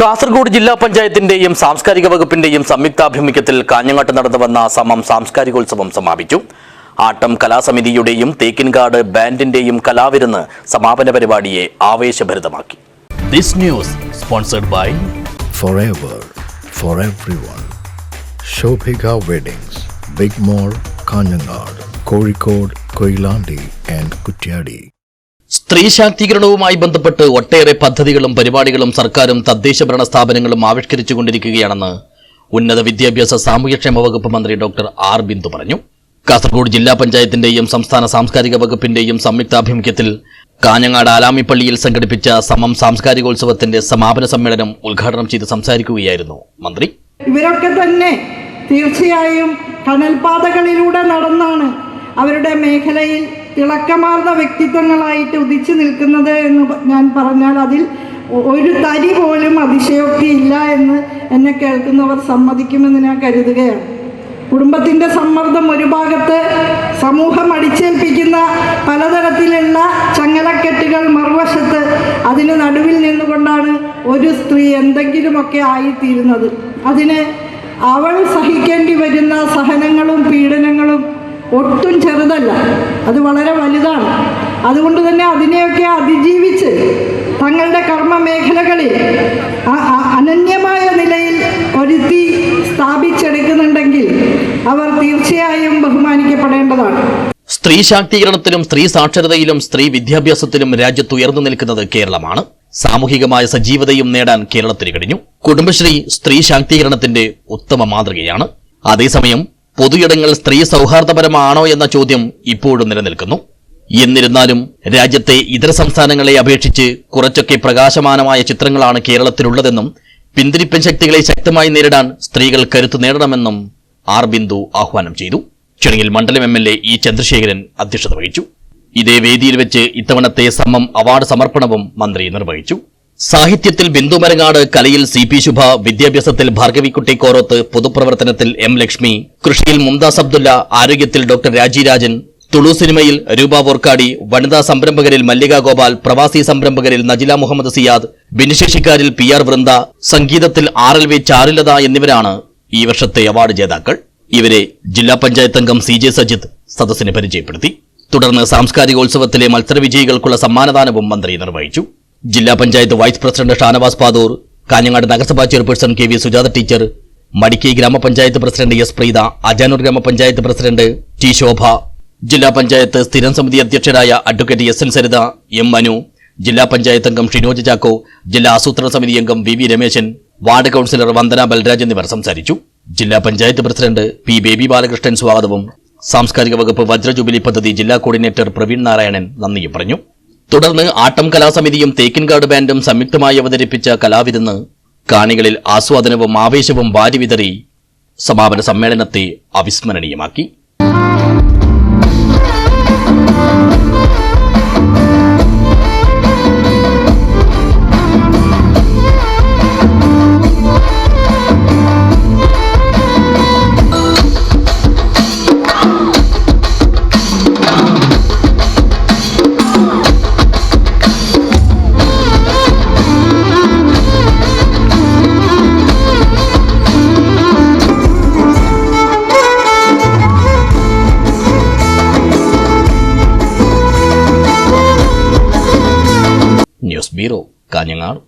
കാസർഗോഡ് ജില്ലാ പഞ്ചായത്തിന്റെയും സാംസ്കാരിക വകുപ്പിന്റെയും സംയുക്താഭിമുഖ്യത്തിൽ കാഞ്ഞങ്ങാട്ട് നടന്നു വന്ന സമം സാംസ്കാരികോത്സവം സമാപിച്ചു ആട്ടം കലാസമിതിയുടെയും തേക്കിൻകാട് ബാൻഡിന്റെയും കലാവിരുന്ന് സമാപന പരിപാടിയെ ആവേശഭരിതമാക്കി this news sponsored by forever for everyone. Shobhika Weddings, Big Mall, Kanyanad, Kozhikode, Koilandi and Kutyadi. സ്ത്രീ ശാക്തീകരണവുമായി ബന്ധപ്പെട്ട് ഒട്ടേറെ പദ്ധതികളും പരിപാടികളും സർക്കാരും തദ്ദേശ ഭരണ സ്ഥാപനങ്ങളും ആവിഷ്കരിച്ചുകൊണ്ടിരിക്കുകയാണെന്ന് ഉന്നത വിദ്യാഭ്യാസ സാമൂഹ്യക്ഷേമ വകുപ്പ് മന്ത്രി ഡോക്ടർ ആർ ബിന്ദു പറഞ്ഞു. കാസർഗോഡ് ജില്ലാ പഞ്ചായത്തിന്റെയും സംസ്ഥാന സാംസ്കാരിക വകുപ്പിന്റെയും സംയുക്താഭിമുഖ്യത്തിൽ കാഞ്ഞങ്ങാട് ആലാമിപ്പള്ളിയിൽ സംഘടിപ്പിച്ച സമം സാംസ്കാരികോത്സവത്തിന്റെ സമാപന സമ്മേളനം ഉദ്ഘാടനം ചെയ്ത് സംസാരിക്കുകയായിരുന്നു മന്ത്രി. ഇവരൊക്കെ തന്നെ തീർച്ചയായും കനൽപാതകളിലൂടെ നടന്നാണ് അവരുടെ മേഖലയിൽ തിളക്കമാർന്ന വ്യക്തിത്വങ്ങളായിട്ട് ഉദിച്ചു നിൽക്കുന്നത് എന്ന് ഞാൻ പറഞ്ഞാൽ അതിൽ ഒരു തരി പോലും അതിശയോക്തിയില്ല എന്ന് എന്നെ കേൾക്കുന്നവർ സമ്മതിക്കുമെന്ന് ഞാൻ കരുതുകയാണ്. കുടുംബത്തിന്റെ സമ്മർദ്ദം ഒരു ഭാഗത്ത് സമൂഹം അടിച്ചേൽപ്പിക്കുന്ന പലതരത്തിലുള്ള ചങ്ങലക്കെട്ടുകൾ മറുവശത്ത് അതിന് നടുവിൽ നിന്നുകൊണ്ടാണ് ഒരു സ്ത്രീ എന്തെങ്കിലുമൊക്കെ ആയിത്തീരുന്നത്. അതിന് അവൾ സഹിക്കേണ്ടി വരുന്ന സഹനങ്ങളും പീഡനങ്ങളും ഒട്ടും ചെറുതല്ല. അത് വളരെ വലുതാണ്. അതുകൊണ്ട് തന്നെ അതിനെയൊക്കെ അതിജീവിച്ച് തങ്ങളുടെ കർമ്മ മേഖലകളിൽ അനന്യമായ നിലയിൽ ഒരുത്തി സ്ഥാപിച്ചെടുക്കുന്നുണ്ടെങ്കിൽ അവർ തീർച്ചയായും ബഹുമാനിക്കപ്പെടേണ്ടതാണ്. സ്ത്രീ ശാക്തീകരണത്തിലും സ്ത്രീ സാക്ഷരതയിലും സ്ത്രീ വിദ്യാഭ്യാസത്തിലും രാജ്യത്ത് ഉയർന്നു നിൽക്കുന്നത് കേരളമാണ്. സാമൂഹികമായ സജീവതയും നേടാൻ കേരളത്തിന് കഴിഞ്ഞു. കുടുംബശ്രീ സ്ത്രീ ശാക്തീകരണത്തിന്റെ ഉത്തമ മാതൃകയാണ്. അതേസമയം പൊതുയിടങ്ങൾ സ്ത്രീ സൗഹാർദ്ദപരമാണോ എന്ന ചോദ്യം ഇപ്പോഴും നിലനിൽക്കുന്നു. എന്നിരുന്നാലും രാജ്യത്തെ ഇതര സംസ്ഥാനങ്ങളെ അപേക്ഷിച്ച് കുറച്ചൊക്കെ പ്രകാശമാനമായ ചിത്രങ്ങളാണ് കേരളത്തിലുള്ളതെന്നും പിന്തിരിപ്പൻ ശക്തികളെ ശക്തമായി നേരിടാൻ സ്ത്രീകൾ കരുത്തു നേടണമെന്നും ആർ ബിന്ദു ആഹ്വാനം ചെയ്തു. ചടങ്ങിൽ മണ്ഡലം M L A E Chandrasekharan അധ്യക്ഷത വഹിച്ചു. ഇതേ വേദിയിൽ വെച്ച് ഇത്തവണത്തെ സമം അവാർഡ് സമർപ്പണവും മന്ത്രി നിർവഹിച്ചു. സാഹിത്യത്തിൽ ബിന്ദുമരങ്ങാട് കലയിൽ സി പി ശുഭ വിദ്യാഭ്യാസത്തിൽ ഭാർഗവിക്കുട്ടി കോറോത്ത് പൊതുപ്രവർത്തനത്തിൽ എം ലക്ഷ്മി കൃഷിയിൽ മുംതാസ് അബ്ദുല്ല ആരോഗ്യത്തിൽ ഡോക്ടർ രാജിരാജൻ തുളു സിനിമയിൽ രൂപ വോർക്കാടി വനിതാ സംരംഭകരിൽ മല്ലിക ഗോപാൽ പ്രവാസി സംരംഭകരിൽ നജില മുഹമ്മദ് സിയാദ് ഭിന്നശേഷിക്കാരിൽ പി ആർ വൃന്ദ സംഗീതത്തിൽ ആർ എൽ വി ചാരുലത എന്നിവരാണ് ഈ വർഷത്തെ അവാർഡ് ജേതാക്കൾ. ഇവരെ ജില്ലാ പഞ്ചായത്ത് അംഗം സി ജെ സജിത് സദസ്സിനെ പരിചയപ്പെടുത്തി. തുടർന്ന് സാംസ്കാരികോത്സവത്തിലെ മത്സരവിജയികൾക്കുള്ള സമ്മാനദാനവും മന്ത്രി നിർവഹിച്ചു. ജില്ലാ പഞ്ചായത്ത് വൈസ് പ്രസിഡന്റ് ഷാനവാസ് പാദൂർ കാഞ്ഞങ്ങാട് നഗരസഭാ chairperson K V Sujatha teacher Madikkai ഗ്രാമപഞ്ചായത്ത് പ്രസിഡന്റ് എസ് പ്രീത അജാനൂർ ഗ്രാമപഞ്ചായത്ത് പ്രസിഡന്റ് ടി ശോഭ ജില്ലാ പഞ്ചായത്ത് സ്ഥിരം സമിതി അധ്യക്ഷരായ advocate S N Saritha M Manu ജില്ലാ പഞ്ചായത്ത് അംഗം ഷിനോജ് ചാക്കോ ജില്ലാ ആസൂത്രണ സമിതി അംഗം V V Rameshan ward councillor Vandana Balraj എന്നിവർ സംസാരിച്ചു. ജില്ലാ പഞ്ചായത്ത് പ്രസിഡന്റ് പി ബേബി ബാലകൃഷ്ണൻ സ്വാഗതവും. സാംസ്കാരിക വകുപ്പ് വജ്രജൂബിലി പദ്ധതി ജില്ലാ കോർഡിനേറ്റർ പ്രവീൺ നാരായണൻ നന്ദിയും പറഞ്ഞു. തുടർന്ന് ആട്ടം കലാസമിതിയും തേക്കിൻകാട് ബാൻഡും സംയുക്തമായി അവതരിപ്പിച്ച കലാവിരുന്ന് കാണികളിൽ ആസ്വാദനവും ആവേശവും വാരിവിതറി സമാപന സമ്മേളനത്തെ അവിസ്മരണീയമാക്കി. News bureau Kanhangad